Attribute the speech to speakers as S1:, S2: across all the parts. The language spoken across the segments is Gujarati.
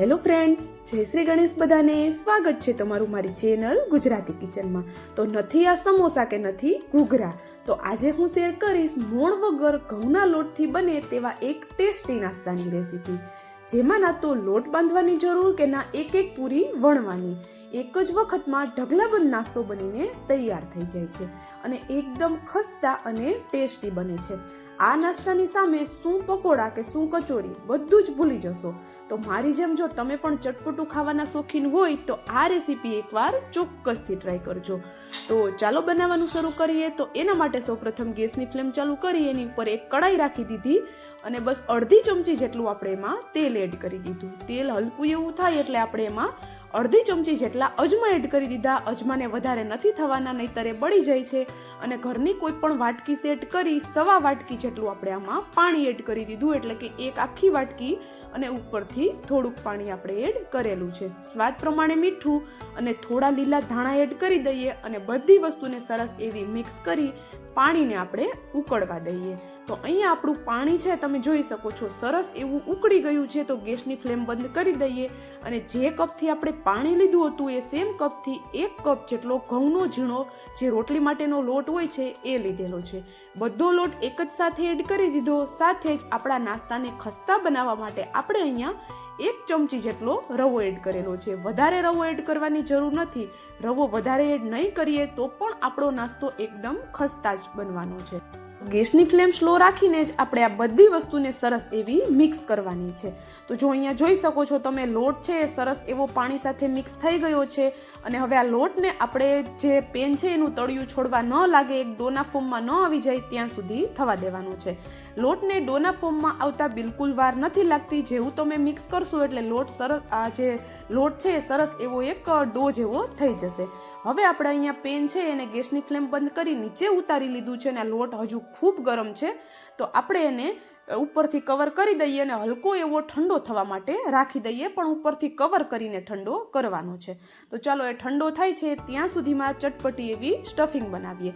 S1: હેલો ફ્રેન્ડ્સ, જય શ્રી ગણેશ બધાને. સ્વાગત છે તમારું મારી ચેનલ ગુજરાતી કિચનમાં. તો નથી આ સમોસા કે નથી ઘૂઘરા? તો આજે હું શેર કરીશ મોણ વગર ઘઉંના લોટથી બને તેવા એક ટેસ્ટી નાસ્તાની રેસીપી. જેમાં ના તો લોટ બાંધવાની જરૂર કે ના એક એક પૂરી વણવાની. એક જ વખતમાં ઢગલાબંધ નાસ્તો બનીને તૈયાર થઈ જાય છે અને એકદમ ખસ્તા અને ટેસ્ટી બને છે. આ નાસ્તાની સામે શું પકોડા કે શું કચોરી બધું જ ભૂલી જશો. તો મારી જેમ જો તમે પણ ચટપટું ખાવાના શોખીન હોય તો આ રેસીપી એકવાર ચોક્કસથી ટ્રાય કરજો. તો ચાલો બનાવવાનું શરૂ કરીએ. તો એના માટે સૌપ્રથમ ગેસની ફ્લેમ ચાલુ કરી, એની ઉપર એક કડાઈ રાખી દીધી અને બસ અડધી ચમચી જેટલું આપણે એમાં તેલ એડ કરી દીધું. તેલ હલકું એવું થાય એટલે આપણે એમાં અડધી ચમચી જેટલા અજમા એડ કરી દીધા. અજમાને વધારે નથી થવાના, નહીતર એ બળી જાય છે. અને ઘરની કોઈ પણ વાટકી સેટ કરી સવા વાટકી જેટલું આપણે આમાં પાણી એડ કરી દીધું, એટલે કે એક આખી વાટકી અને ઉપરથી થોડુંક પાણી આપણે એડ કરેલું છે. સ્વાદ પ્રમાણે મીઠું અને થોડા લીલા ધાણા એડ કરી દઈએ અને બધી વસ્તુને સરસ એવી મિક્સ કરી પાણીને આપણે ઉકળવા દઈએ. તો અહીંયા આપણું પાણી છે, તમે જોઈ શકો છો, સરસ એવું ઉકળી ગયું છે, તો ગેસની ફ્લેમ બંધ કરી દઈએ અને જે કપથી આપણે પાણી લીધું હતું એ સેમ કપથી એક કપ જેટલો ઘઉંનો ઝીણો જે રોટલી માટેનો લોટ હોય છે, એ લીધેલો છે. બધો લોટ એક જ સાથે એડ કરી દીધો, સાથે જ આપણા નાસ્તાને ખસ્તા બનાવવા માટે આપણે અહીંયા એક ચમચી જેટલો રવો એડ કરેલો છે. વધારે રવો એડ કરવાની જરૂર નથી. રવો વધારે એડ નહીં કરીએ તો પણ આપણો નાસ્તો એકદમ ખસ્તા જ બનવાનો છે. ગેસની ફ્લેમ સ્લો રાખીને જ આપણે આ બધી વસ્તુને સરસ એવી મિક્સ કરવાની છે. તો જો અહીંયા જોઈ શકો છો તમે, લોટ છે એ સરસ એવો પાણી સાથે મિક્સ થઈ ગયો છે અને હવે આ લોટને આપણે જે પેન છે એનું તળિયું છોડવા ન લાગે, એક ડોના ફોર્મમાં ન આવી જાય, ત્યાં સુધી થવા દેવાનું છે. લોટને ડોના ફોર્મમાં આવતા બિલકુલ વાર નથી લાગતી, જેવું તમે મિક્સ કરશો એટલે લોટ સરસ, આ જે લોટ છે એ સરસ એવો એક ડો જેવો થઈ જશે. હવે આપણે અહીંયા પેન છે, એને ગેસની ફ્લેમ બંધ કરી નીચે ઉતારી લીધું છે અને આ લોટ હજુ ખૂબ ગરમ છે. તો આપણે એને ઉપરથી કવર કરી દઈએ અને હલકો એવો ઠંડો થવા માટે રાખી દઈએ, પણ ઉપરથી કવર કરીને ઠંડો કરવાનો છે. તો ચાલો એ ઠંડો થાય છે, ત્યાં સુધીમાં ચટપટી એવી સ્ટફિંગ બનાવીએ.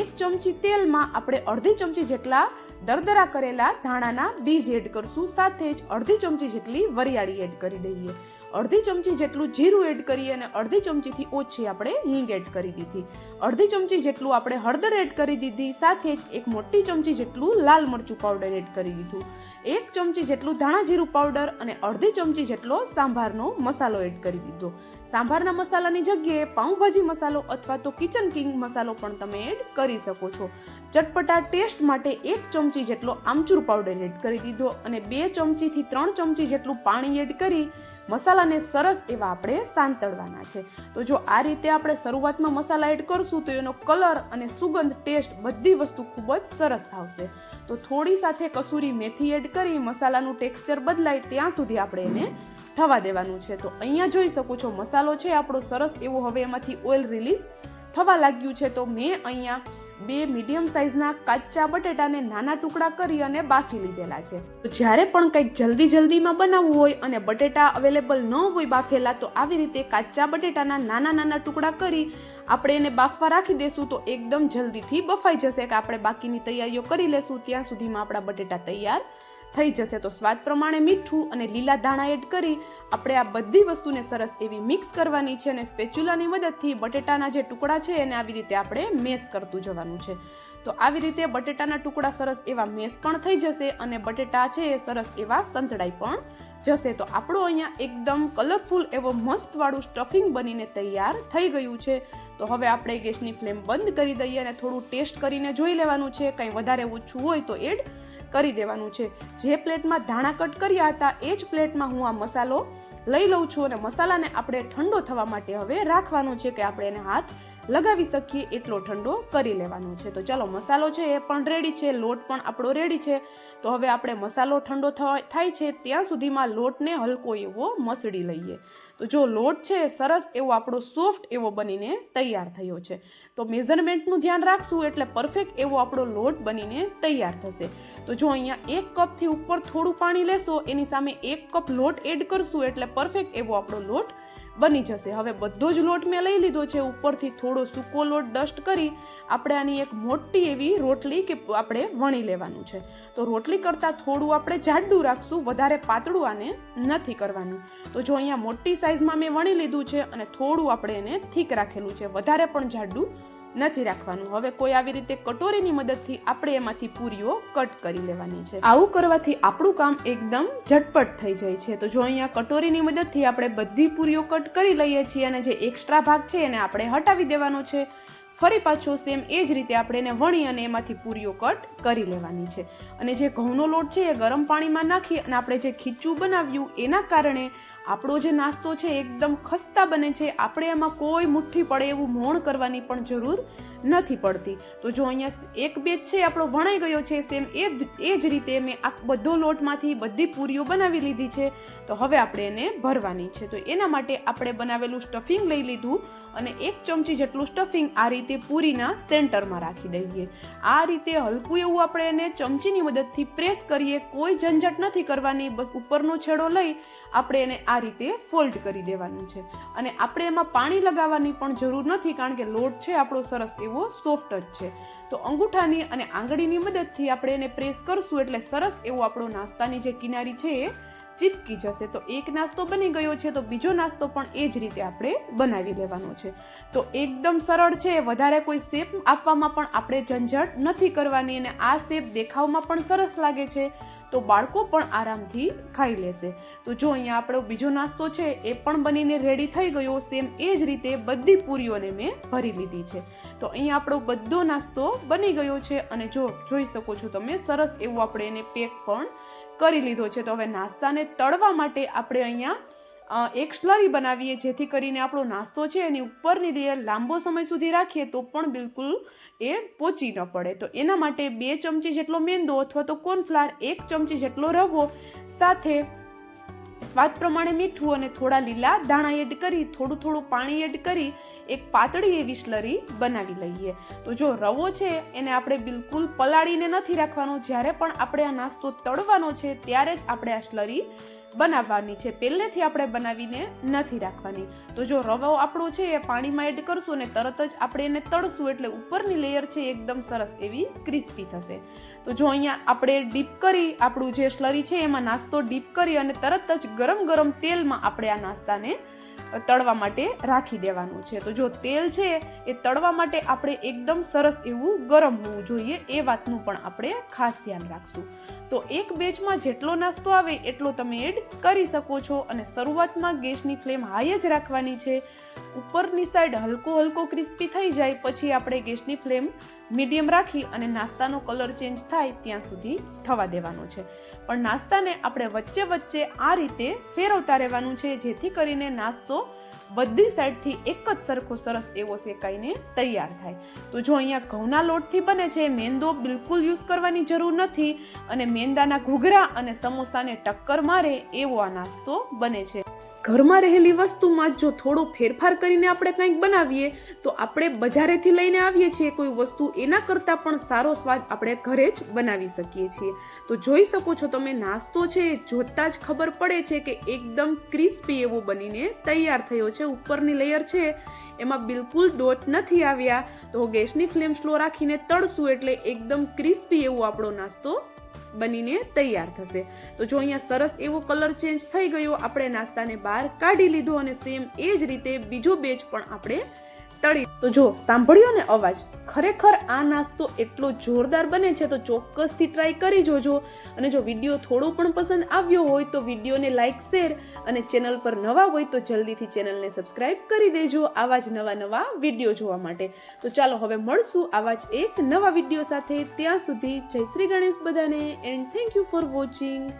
S1: એક ચમચી તેલમાં આપણે અડધી ચમચી જેટલા દરદરા કરેલા ધાણાના બીજ એડ કરશું. સાથે જ અડધી ચમચી જેટલી વરિયાળી એડ કરી દઈએ. અડધી ચમચી જેટલું જીરું એડ કરીએ અને અડધી ચમચીથી ઓછી આપણે હિંગ એડ કરી દીધી. અડધી ચમચી જેટલું આપણે હળદર એડ કરી દીધી, સાથે જ એક મોટી ચમચી જેટલું લાલ મરચું પાવડર એડ કરી દીધું. એક ચમચી જેટલું ધાણા જીરું પાવડર અને અડધી ચમચી જેટલો સાંભારનો મસાલો એડ કરી દીધો. સાંભારના મસાલાની જગ્યાએ પાઉંભાજી મસાલો અથવા તો કિચન કિંગ મસાલો પણ તમે એડ કરી શકો છો. ચટપટા ટેસ્ટ માટે એક ચમચી જેટલો આમચૂર પાવડર એડ કરી દીધો અને બે ચમચીથી ત્રણ ચમચી જેટલું પાણી એડ કરી મસાલાને સરસ એવા આપણે સાંતળવાના છે. તો જો આ રીતે આપણે શરૂઆતમાં મસાલા એડ કરશું, તો એનો કલર અને સુગંધ ટેસ્ટ બધી વસ્તુ ખૂબ જ સરસ આવશે. તો થોડી સાથે કસૂરી મેથી એડ કરી, મસાલાનું ટેક્સચર બદલાય ત્યાં સુધી આપણે એને થવા દેવાનું છે. તો અહીંયા જોઈ શકો છો મસાલો છે આપણો સરસ એવો, હવે એમાંથી ઓઇલ રિલીઝ થવા લાગ્યું છે. તો મેં અહીંયા બે મીડિયમ સાઇઝના કાચા બટેટાને નાના ટુકડા કરી અને બાફી લીધેલા છે. તો જ્યારે પણ કંઈક જલ્દી જલ્દીમાં બનાવવું હોય અને બટેટા અવેલેબલ ન હોય બાફેલા, તો આવી રીતે કાચા બટેટાના નાના નાના ટુકડા કરી આપણે એને બાફવા રાખી દેશું તો એકદમ જલ્દીથી બફાઈ જશે. કે આપણે બાકીની તૈયારીઓ કરી લેશું, ત્યાં સુધીમાં આપણા બટેટા તૈયાર થઈ જશે. તો સ્વાદ પ્રમાણે મીઠું અને લીલા ધાણા એડ કરી આપણે આ બધી વસ્તુને સરસ એવી મિક્સ કરવાની છે અને સ્પેચ્યુલાની મદદથી બટેટાના જે ટુકડા છે એને આવી રીતે આપણે મેશ કરતું જવાનું છે. તો આવી રીતે બટેટાના ટુકડા સરસ એવા મેશ પણ થઈ જશે અને બટેટા છે એ સરસ એવા સંતળાઈ પણ જશે. તો આપણો અહીંયા એકદમ કલરફુલ એવો મસ્તવાળું સ્ટફિંગ બનીને તૈયાર થઈ ગયું છે. તો હવે આપણે ગેસની ફ્લેમ બંધ કરી દઈએ અને થોડું ટેસ્ટ કરીને જોઈ લેવાનું છે. કંઈ વધારે ઓછું હોય તો એડ કરી દેવાનું છે. જે પ્લેટમાં ધાણા કટ કર્યા હતા, એ જ પ્લેટમાં હું આ મસાલો લઈ લઉં છું અને મસાલાને આપણે ઠંડો થવા માટે હવે રાખવાનો છે કે આપણે એને હાથ લગાવી શકીએ એટલો ઠંડો કરી લેવાનો છે. તો ચાલો, મસાલો છે એ પણ રેડી છે, લોટ પણ આપણો રેડી છે. તો હવે આપણે મસાલો ઠંડો થાય છે, ત્યાં સુધીમાં લોટને હલકો એવો મસળી લઈએ. તો જો લોટ છે સરસ એવો આપણો સોફ્ટ એવો બનીને તૈયાર થયો છે. તો મેઝરમેન્ટનું ધ્યાન રાખશું એટલે પરફેક્ટ એવો આપણો લોટ બનીને તૈયાર થશે. તો જો અહીંયા એક કપથી ઉપર થોડું પાણી લેશો, એની સામે એક કપ લોટ એડ કરશું એટલે પરફેક્ટ એવો આપણો લોટ બની જશે. હવે બધો જ લોટ મેં લઈ લીધો છે. ઉપરથી થોડો સૂકો લોટ ડસ્ટ કરી આપણે આની એક મોટી એવી રોટલી કે આપણે વણી લેવાનું છે. તો રોટલી કરતાં થોડું આપણે જાડું રાખશું, વધારે પાતળું આને નથી કરવાનું. તો જો અહીંયા મોટી સાઇઝમાં મેં વણી લીધું છે અને થોડું આપણે એને થીક રાખેલું છે. વધારે પણ જાડું નથી રાખવાનું. હવે કોઈ આવી રીતે કટોરીની મદદથી આપણે એમાંથી પૂરીઓ કટ કરી લેવાની છે. આવું કરવાથી આપણું કામ એકદમ ઝટપટ થઈ જાય છે. તો જો અહીંયા કટોરીની મદદથી આપણે બધી પૂરીઓ કટ કરી લઈએ છીએ અને જે એક્સ્ટ્રા ભાગ છે એને આપણે હટાવી દેવાનો છે, ફરી પાછો સેમ એ જ રીતે આપણે એને વણી અને એમાંથી પૂરીઓ કટ કરી લેવાની છે. અને જે ઘઉંનો લોટ છે એ ગરમ પાણીમાં નાખી અને આપણે જે ખીચું બનાવ્યું એના કારણે આપણો જે નાસ્તો છે એકદમ ખસ્તા બને છે. આપણે એમાં કોઈ મુઠ્ઠી પડે એવું મોણ કરવાની પણ જરૂર નથી પડતી. તો જો અહીંયા એક બેચ છે આપણો વણાઈ ગયો છે સેમ એ એ જ રીતે મેં આ બધો લોટમાંથી બધી પૂરીઓ બનાવી લીધી છે. તો હવે આપણે એને ભરવાની છે. તો એના માટે આપણે બનાવેલું સ્ટફિંગ લઈ લીધું અને એક ચમચી જેટલું સ્ટફિંગ આ રીતે પૂરીના સેન્ટરમાં રાખી દઈએ. આ રીતે હલકું એવું આપણે એને ચમચીની મદદથી પ્રેસ કરીએ. કોઈ ઝંઝટ નથી કરવાની. બસ ઉપરનો છેડો લઈ આપણે એને આ રીતે ફોલ્ડ કરી દેવાનું છે. અને આપણે એમાં પાણી લગાવવાની પણ જરૂર નથી, કારણ કે લોટ છે, આપણો સરસ એવો સોફ્ટ જ છે. તો અંગૂઠાની અને આંગળીની મદદથી આપણે એને પ્રેસ કરશું એટલે સરસ એવો આપણો નાસ્તાની જે કિનારી છે એ ચીપકી જશે. તો એક નાસ્તો બની ગયો છે, તો બીજો નાસ્તો પણ એ જ રીતે આપણે બનાવી લેવાનો છે. તો એકદમ સરળ છે, વધારે કોઈ શેપ આપવામાં પણ આપણે ઝંઝટ નથી કરવાની અને આ શેપ દેખાવમાં પણ સરસ લાગે છે. તો બાળકો પણ આરામથી ખાઈ લેશે. તો જો અહીંયા આપણો બીજો નાસ્તો છે, એ પણ બનીને રેડી થઈ ગયો. સેમ એ જ રીતે બધી પૂરીઓને મેં ભરી લીધી છે. તો અહીંયા આપણો બધો નાસ્તો બની ગયો છે અને જો જોઈ શકો છો તમે, સરસ એવું આપણે એને પેક પણ કરી લીધો છે. તો હવે નાસ્તાને તળવા માટે આપણે અહીંયા એક સ્લરી બનાવીએ જેથી કરીને આપણો નાસ્તો છે એની ઉપરની લેયર લાંબો સમય સુધી રાખીએ તો પણ બિલકુલ એ પોચી ન પડે. તો એના માટે બે ચમચી જેટલો મેંદો અથવા તો કોર્નફ્લાર એક ચમચી જેટલો રવો, સાથે સ્વાદ પ્રમાણે મીઠું અને થોડા લીલા દાણા એડ કરી, થોડું થોડું પાણી એડ કરી, એક પાતળી એવી સ્લરી બનાવી લઈએ. તો જો રવો છે એને આપણે બિલકુલ પલાળીને નથી રાખવાનો, જ્યારે પણ આપણે આ નાસ્તો તળવાનો છે, ત્યારે જ આપણે આ સ્લરી બનાવવાની છે. પહેલેથી આપણે બનાવીને નથી રાખવાની. તો જો રવો આપણો છે એ પાણીમાં એડ કરશું અને તરત જ આપણે એને તળશું એટલે ઉપરની લેયર છે એકદમ સરસ એવી ક્રિસ્પી થશે. તો જો અહીંયા આપણે ડીપ કરી આપણું જે સ્લરી છે એમાં નાસ્તો ડીપ કરી અને તરત જ ગરમ ગરમ તેલમાં આપણે આ નાસ્તાને તળવા માટે રાખી દેવાનું છે. તો જો તેલ છે એ તળવા માટે આપણે એકદમ સરસ એવું ગરમ હોવું જોઈએ એ વાતનું પણ આપણે ખાસ ધ્યાન રાખશું. તો એક બેચમાં જેટલો નાસ્તો આવે એટલો તમે એડ કરી શકો છો અને શરૂઆતમાં ગેસની ફ્લેમ હાઈ જ રાખવાની છે. ઉપરની સાઈડ હલકો હલકો ક્રિસ્પી થઈ જાય પછી આપણે ગેસની ફ્લેમ મીડિયમ રાખી અને નાસ્તાનો કલર ચેન્જ થાય ત્યાં સુધી થવા દેવાનો છે. પણ નાસ્તાને આપણે વચ્ચે વચ્ચે આ રીતે ફેરવતા રહેવાનું છે, જેથી કરીને નાસ્તો બધી સાઈડથી એક જ સરખો સરસ એવો શેકાઈને તૈયાર થાય. તો જો અહીંયા ઘઉંના લોટથી બને છે, મેંદો બિલકુલ યુઝ કરવાની જરૂર નથી અને મેંદાના ઘૂઘરા અને સમોસાને ટક્કર મારે એવો આ નાસ્તો બને છે. ઘરમાં રહેલી વસ્તુમાં જો થોડો ફેરફાર કરીને આપણે કંઈક બનાવીએ, તો આપણે બજારેથી લઈને આવીએ છીએ. કોઈ વસ્તુ એના કરતાં પણ સારો સ્વાદ આપણે ઘરે જ બનાવી શકીએ છીએ. તો જોઈ શકો છો તમે, નાસ્તો છે જોતાં જ ખબર પડે છે કે એકદમ ક્રિસ્પી એવો બનીને તૈયાર થયો છે. ઉપરની લેયર છે, એમાં બિલકુલ ડોટ નથી આવ્યા. તો ગેસની ફ્લેમ સ્લો રાખીને તળશું એટલે એકદમ ક્રિસ્પી એવો આપણો નાસ્તો બનીને તૈયાર થશે. તો જો અહીંયા સરસ એવો કલર ચેન્જ થઈ ગયો, આપણે નાસ્તાને બહાર કાઢી લીધો અને સેમ એ જ રીતે બીજો બેચ પણ આપણે તળી. તો જો, સાંભળ્યો ને અવાજ? ખરેખર આ નાસ્તો એટલો જોરદાર બને છે તો ચોક્કસથી ટ્રાય કરી જોજો. અને જો વીડિયો થોડો પણ પસંદ આવ્યો હોય તો વિડીયોને લાઇક શેર અને ચેનલ પર નવા હોય તો જલ્દીથી ચેનલને સબસ્ક્રાઇબ કરી દેજો આવા જ નવા નવા વીડિયો જોવા માટે. તો ચાલો હવે મળશું આવા જ એક નવા વીડિયો સાથે. ત્યાં સુધી જય શ્રી ગણેશ બધાને and thank you for watching